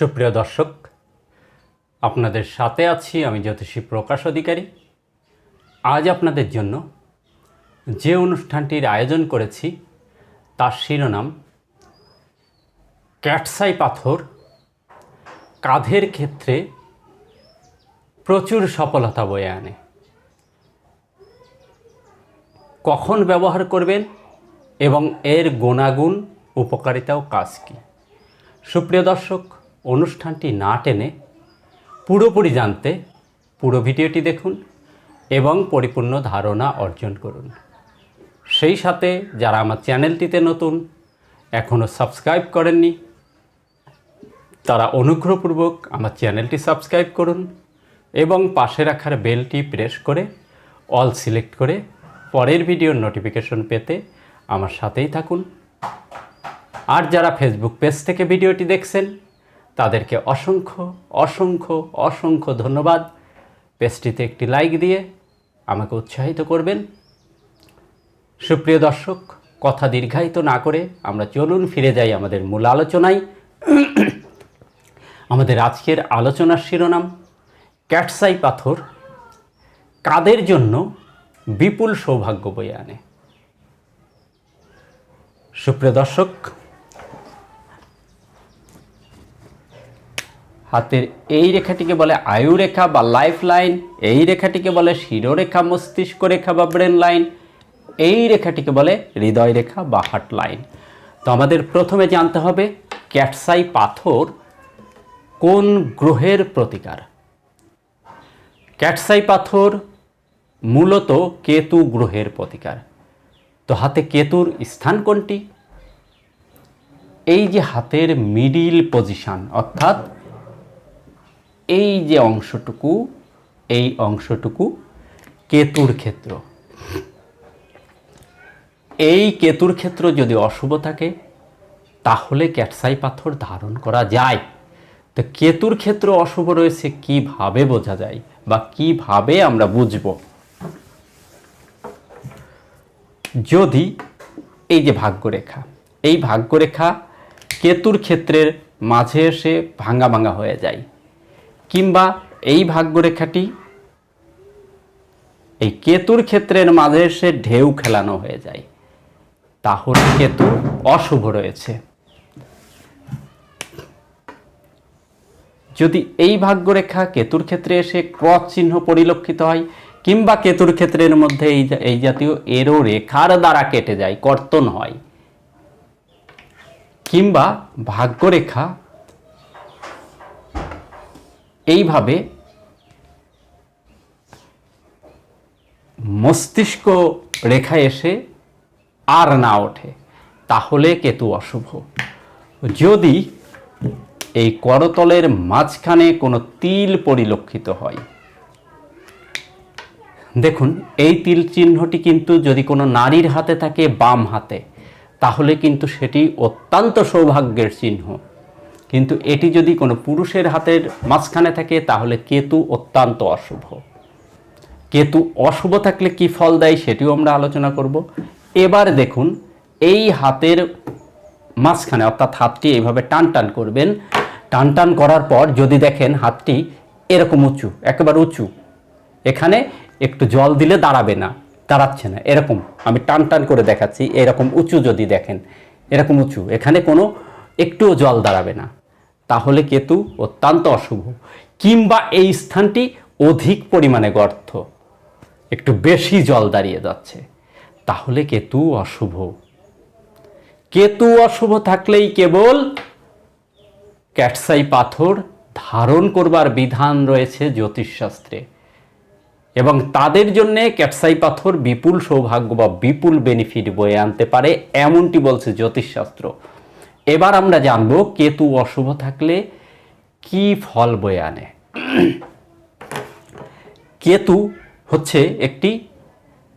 সুপ্রিয় দর্শক, আপনাদের সাথে আছি আমি জ্যোতিষী প্রকাশ অধিকারী। আজ আপনাদের জন্য যে অনুষ্ঠানটির আয়োজন করেছি, তার শিরোনাম ক্যাটসাই পাথর কাঁধের ক্ষেত্রে প্রচুর সফলতা বয়ে আনে। কখন ব্যবহার করবেন এবং এর গুণাগুণ উপকারিতা ও কাজ কী? সুপ্রিয় দর্শক অনুষ্ঠানটি না টেনে পুরোপুরি জানতে পুরো ভিডিওটি দেখুন এবং পরিপূর্ণ ধারণা অর্জন করুন। সেই সাথে যারা আমার চ্যানেলটিতে নতুন এখনও সাবস্ক্রাইব করেননি, তারা অনুগ্রহপূর্বক আমার চ্যানেলটি সাবস্ক্রাইব করুন এবং পাশে রাখার বেলটি প্রেস করে অল সিলেক্ট করে পরের ভিডিওর নোটিফিকেশন পেতে আমার সাথেই থাকুন। আর যারা ফেসবুক পেজ থেকে ভিডিওটি দেখছেন তাদেরকে অসংখ্য অসংখ্য অসংখ্য ধন্যবাদ। পেজটিতে একটি লাইক দিয়ে আমাকে উৎসাহিত করবেন। সুপ্রিয় দর্শক, কথা দীর্ঘায়িত না করে আমরা চলুন ফিরে যাই আমাদের মূল আলোচনায়। আমাদের আজকের আলোচনার শিরোনাম, ক্যাটসাই পাথর কাদের জন্য বিপুল সৌভাগ্য বয়ে আনে? সুপ্রিয় দর্শক হাতের এই রেখাটিকে বলে আয়ু রেখা বা লাইফ লাইন এই রেখাটিকে বলে শিরোরেখা, মস্তিষ্ক রেখা বা ব্রেন লাইন এই রেখাটিকে বলে হৃদয় রেখা বা হার্ট লাইন তো আমাদের প্রথমে জানতে হবে ক্যাটসাই পাথর কোন গ্রহের প্রতিকার? ক্যাটসাই পাথর মূলত কেতু গ্রহের প্রতিকার। তো হাতে কেতুর স্থান কোনটি? এই যে হাতের মিডিল পজিশন অর্থাৎ এই যে অংশটুকু, এই অংশটুকু কেতুর ক্ষেত্র। এই কেতুর ক্ষেত্র যদি অশুভ থাকে, তাহলে ক্যাটসাই পাথর ধারণ করা যায়। তো কেতুর ক্ষেত্র অশুভ রয়েছে, কীভাবে বোঝা যায় বা কীভাবে আমরা বুঝব? যদি এই যে ভাগ্যরেখা, এই ভাগ্যরেখা কেতুর ক্ষেত্রের মাঝে এসে ভাঙা ভাঙা হয়ে যায় কিংবা এই ভাগ্যরেখাটি, এই কেতুর ক্ষেত্রের মাঝে এসে ঢেউ খেলানো হয়ে যায়। তাহলে কেতু অশুভ রয়েছে। যদি এই ভাগ্যরেখা কেতুর ক্ষেত্রে এসে ক্রস চিহ্ন পরিলক্ষিত হয়, কিংবা কেতুর ক্ষেত্রের মধ্যে এই এই জাতীয় এরো রেখার দ্বারা কেটে যায়, কর্তন হয়, কিংবা ভাগ্যরেখা এইভাবে মস্তিষ্ক রেখায় এসে আর না ওঠে, তাহলে কেতু অশুভ। যদি এই করতলের মাঝখানে কোনো তিল পরিলক্ষিত হয়, দেখুন, এই তিল চিহ্নটি কিন্তু যদি কোনো নারীর হাতে থাকে, বাম হাতে, তাহলে কিন্তু সেটি অত্যন্ত সৌভাগ্যের চিহ্ন। কিন্তু এটি যদি কোনো পুরুষের হাতের মাঝখানে থাকে, তাহলে কেতু অত্যন্ত অশুভ। কেতু অশুভ থাকলে কি ফল দেয় সেটিও আমরা আলোচনা করব। এবার দেখুন, এই হাতের মাঝখানে, অর্থাৎ হাতটি এইভাবে টান টান করবেন। টান টান করার পর যদি দেখেন হাতটি এরকম উঁচু, একেবারে উঁচু, এখানে একটু জল দিলে দাঁড়াবে না, দাঁড়াচ্ছে না, এরকম। আমি টান টান করে দেখাচ্ছি, এরকম উঁচু যদি দেখেন, এরকম উঁচু, এখানে কোনো একটুও জল দাঁড়াবে না। তাহলে কেতু অত্যন্ত অশুভ। কিংবা এই স্থানটি অধিক পরিমাণে গর্ত। একটু বেশি জল দাঁড়িয়ে যাচ্ছে। তাহলে কেতু অশুভ। কেতু অশুভ থাকলেই কেবল ক্যাটসাই পাথর ধারণ করবার বিধান রয়েছে জ্যোতিষশাস্ত্রে। এবং তাদের জন্য ক্যাটসাই পাথর বিপুল সৌভাগ্য বা বিপুল বেনিফিট বয়ে আনতে পারে, এমনটি বলছে জ্যোতিষশাস্ত্র। এবার আমরা জানব কেতু অশুভ থাকলে কি ফল বয়ে আনে। কেতু হচ্ছে একটি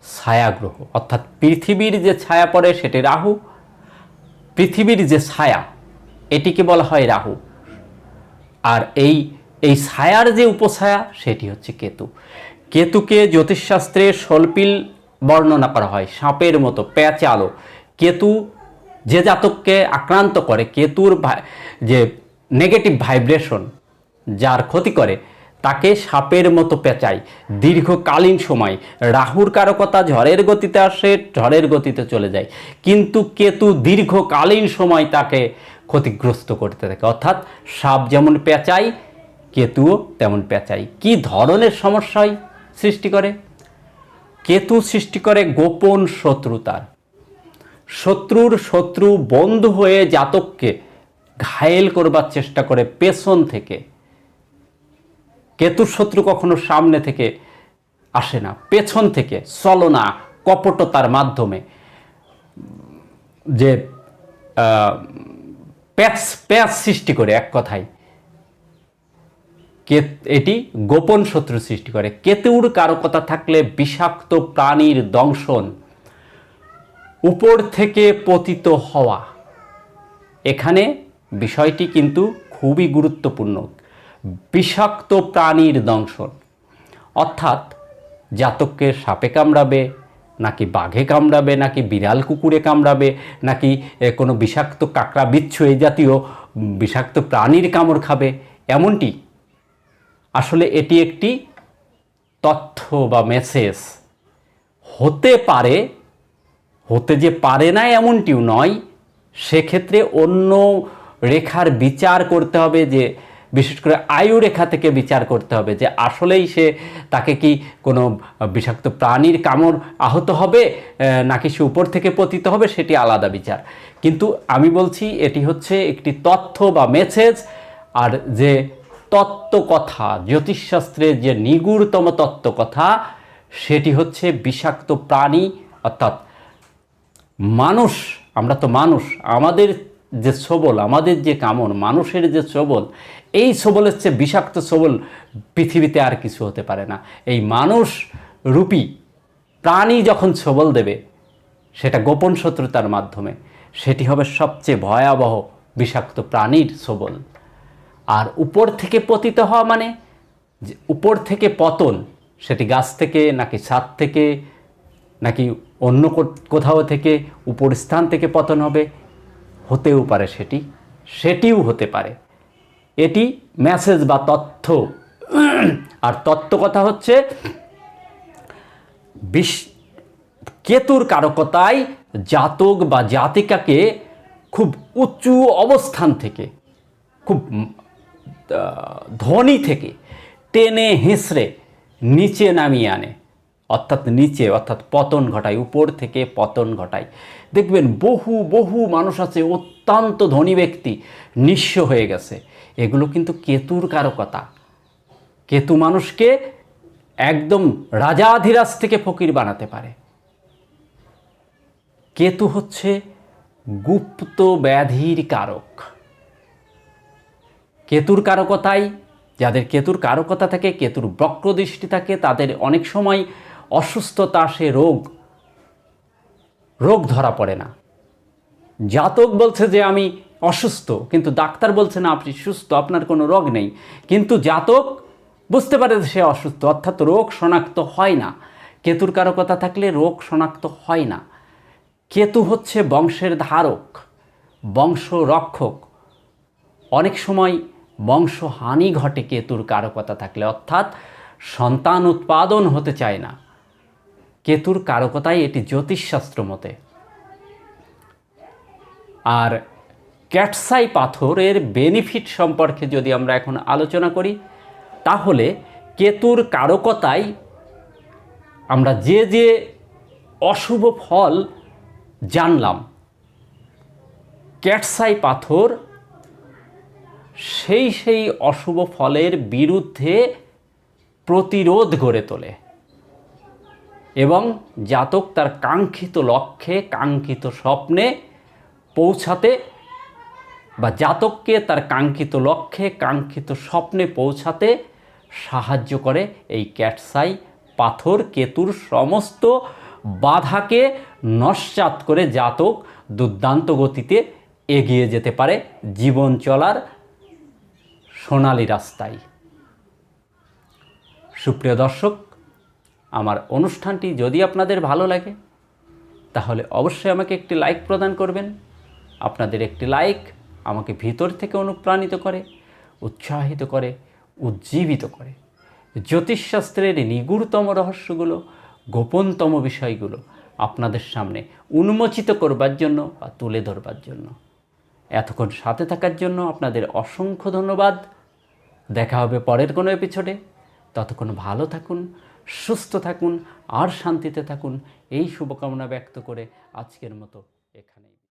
ছায়াগ্রহ, অর্থাৎ পৃথিবীর যে ছায়া পড়ে সেটি রাহু। পৃথিবীর যে ছায়া, এটিকে বলা হয় রাহু। আর এই এই ছায়ার যে উপছায়া, সেটি হচ্ছে কেতু। কেতুকে জ্যোতিষশাস্ত্রে সল্পিল বর্ণনা করা হয়, সাপের মতো প্যাঁচালো। কেতু যে জাতককে আক্রান্ত করে, কেতুর যে নেগেটিভ ভাইব্রেশন যার ক্ষতি করে, তাকে সাপের মতো পেঁচায়। দীর্ঘকালীন সময় রাহুর কারকতা ঝড়ের গতিতে আসে, ঝড়ের গতিতে চলে যায়। কিন্তু কেতু দীর্ঘকালীন সময় তাকে ক্ষতিগ্রস্ত করতে থাকে। অর্থাৎ সাপ যেমন পেঁচায়, কেতুও তেমন পেঁচায়। কি ধরনের সমস্যায় সৃষ্টি করে? কেতু সৃষ্টি করে গোপন শত্রুতার শত্রুর শত্রু বন্ধু হয়ে জাতককে ঘায়েল করবার চেষ্টা করে পেছন থেকে। কেতুর শত্রু কখনো সামনে থেকে আসে না, পেছন থেকে চলনা কপটতার মাধ্যমে। যে প্যাচ প্যাচ সৃষ্টি করে এক কথায়। কে, এটি গোপন শত্রু সৃষ্টি করে। কেতুর কারকতা থাকলে বিষাক্ত প্রাণীর দংশন উপর থেকে পতিত হওয়া। এখানে বিষয়টি কিন্তু খুবই গুরুত্বপূর্ণ। বিষাক্ত প্রাণীর দংশন। অর্থাৎ জাতককে সাপে কামড়াবে, নাকি বাঘে কামড়াবে, নাকি বিড়াল কুকুরে কামড়াবে, নাকি কোনো বিষাক্ত কাঁকড়া বিচ্ছু এই জাতীয় বিষাক্ত প্রাণীর কামড় খাবে, এমনটি আসলে এটি একটি তথ্য বা মেসেজ হতে পারে হতে যে পারে না এমনটিও নয়, সেক্ষেত্রে অন্য রেখার বিচার করতে হবে যে, বিশেষ করে আয়ু রেখা থেকে বিচার করতে হবে যে, আসলেই সে তাকে কি কোনো বিষাক্ত প্রাণীর কামড় আহত হবে নাকি সে উপর থেকে পতিত হবে, সেটি আলাদা বিচার। কিন্তু আমি বলছি এটি হচ্ছে একটি তথ্য বা মেসেজ আর যে তত্ত্ব কথা জ্যোতিষশাস্ত্রের যে নিগুড়তম তত্ত্ব কথা সেটি হচ্ছে বিষাক্ত প্রাণী, অর্থাৎ মানুষ, আমরা তো মানুষ, আমাদের যে সবল আমাদের যে কামন, মানুষের যে সবল এই সবলের চেয়ে বিষাক্ত সবল পৃথিবীতে আর কিছু হতে পারে না। এই মানুষ রূপী, প্রাণী যখন সবল দেবে, সেটা গোপন শত্রুতার মাধ্যমে, সেটি হবে সবচেয়ে ভয়াবহ বিষাক্ত প্রাণীর সবল আর উপর থেকে পতিত হওয়া মানে উপর থেকে পতন, সেটি গাছ থেকে নাকি ছাদ থেকে নাকি অন্য কোথাও থেকে উপর স্থান থেকে পতন হবে? হতেও পারে সেটি। সেটিও হতে পারে। এটি মেসেজ বা তথ্য। আর তত্ত্ব কথা হচ্ছে, বিশ কেতুর কারকতায় জাতক বা জাতিকাকে খুব উঁচু অবস্থান থেকে, খুব ধনী থেকে টেনে হেঁচড়ে নিচে নামিয়ে আনে। অর্থাৎ নিচে, অর্থাৎ পতন ঘটায়, উপর থেকে পতন ঘটায়। দেখবেন বহু বহু মানুষ আছে, অত্যন্ত ধনী ব্যক্তি, নিঃস্ব হয়ে গেছে। এগুলো কিন্তু কেতুর কারকতা। কেতু মানুষকে একদম রাজাধিরাজ থেকে ফকির বানাতে পারে। কেতু হচ্ছে গুপ্ত ব্যাধির কারক। কেতুর কারকতায় যাদের কেতুর কারকতা থাকে, কেতুর বক্রদৃষ্টি থাকে, তাদের অনেক সময় অসুস্থতা সে রোগ রোগ ধরা পড়ে না। জাতক বলছে যে আমি অসুস্থ, কিন্তু ডাক্তার বলছে না, আপনি সুস্থ, আপনার কোনো রোগ নেই। কিন্তু জাতক বুঝতে পারে যে সে অসুস্থ, অর্থাৎ রোগ শনাক্ত হয় না। কেতুর কারকতা থাকলে রোগ শনাক্ত হয় না। কেতু হচ্ছে বংশের ধারক, বংশ রক্ষক। অনেক সময় বংশহানি ঘটে কেতুর কারকতা থাকলে, অর্থাৎ সন্তান উৎপাদন হতে চায় না। কেতুর কারকতায় এটি জ্যোতিষশাস্ত্র মতে। আর ক্যাটসাই পাথরের বেনিফিট সম্পর্কে যদি আমরা এখন আলোচনা করি, তাহলে কেতুর কারকতায় আমরা যে যে অশুভ ফল জানলাম, ক্যাটসাই পাথর সেই সেই অশুভ ফলের বিরুদ্ধে প্রতিরোধ গড়ে তোলে। এবং জাতক তার কাঙ্ক্ষিত লক্ষ্যে, কাঙ্ক্ষিত স্বপ্নে পৌঁছাতে বা জাতককে তার কাঙ্ক্ষিত লক্ষ্যে, কাঙ্ক্ষিত স্বপ্নে পৌঁছাতে সাহায্য করে এই ক্যাটসাই পাথর, কেতুর সমস্ত বাধাকে নস্যাৎ করে জাতক দুর্দান্ত গতিতে এগিয়ে যেতে পারে জীবন চলার সোনালি রাস্তায়। সুপ্রিয় দর্শক আমার অনুষ্ঠানটি যদি আপনাদের ভালো লাগে, তাহলে অবশ্যই আমাকে একটি লাইক প্রদান করবেন। আপনাদের একটি লাইক আমাকে ভিতর থেকে অনুপ্রাণিত করে, উৎসাহিত করে, উজ্জীবিত করে। জ্যোতিষশাস্ত্রের নিগুড়তম রহস্যগুলো, গোপনতম বিষয়গুলো আপনাদের সামনে উন্মোচিত করবার জন্য বা তুলে ধরবার জন্য। এতক্ষণ সাথে থাকার জন্য আপনাদের অসংখ্য ধন্যবাদ। দেখা হবে পরের কোনো এপিসোডে। ততক্ষণ ভালো থাকুন সুস্থ থাকুন আর শান্তিতে থাকুন। এই শুভকামনা ব্যক্ত করে আজকের মতো এখানে